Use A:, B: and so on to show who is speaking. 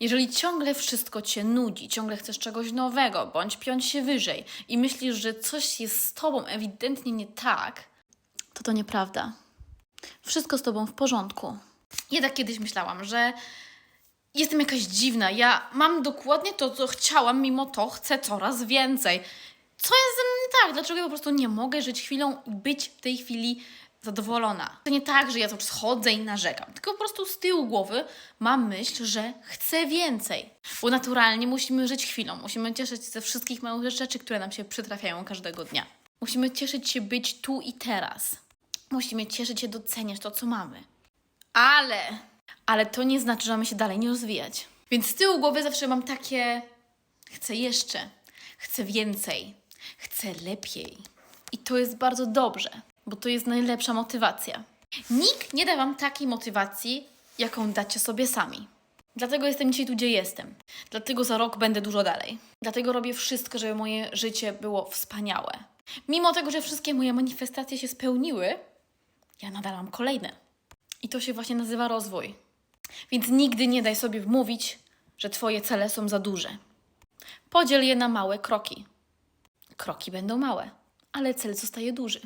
A: Jeżeli ciągle wszystko cię nudzi, ciągle chcesz czegoś nowego, bądź piąć się wyżej i myślisz, że coś jest z tobą ewidentnie nie tak, to to nieprawda. Wszystko z tobą w porządku. Ja tak kiedyś myślałam, że jestem jakaś dziwna. Ja mam dokładnie to, co chciałam, mimo to chcę coraz więcej. Co jest ze mną nie tak? Dlaczego ja po prostu nie mogę żyć chwilą i być w tej chwili zadowolona? To nie tak, że ja cały czas chodzę i narzekam, tylko po prostu z tyłu głowy mam myśl, że chcę więcej. Bo naturalnie musimy żyć chwilą, musimy cieszyć się ze wszystkich małych rzeczy, które nam się przytrafiają każdego dnia. Musimy cieszyć się być tu i teraz. Musimy cieszyć się, doceniać to, co mamy. Ale, ale to nie znaczy, że mamy się dalej nie rozwijać. Więc z tyłu głowy zawsze mam takie chcę jeszcze, chcę więcej, chcę lepiej. I to jest bardzo dobrze, bo to jest najlepsza motywacja. Nikt nie da Wam takiej motywacji, jaką dacie sobie sami. Dlatego jestem dzisiaj tu, gdzie jestem. Dlatego za rok będę dużo dalej. Dlatego robię wszystko, żeby moje życie było wspaniałe. Mimo tego, że wszystkie moje manifestacje się spełniły, ja nadal mam kolejne. I to się właśnie nazywa rozwój. Więc nigdy nie daj sobie wmówić, że Twoje cele są za duże. Podziel je na małe kroki. Kroki będą małe, ale cel zostaje duży.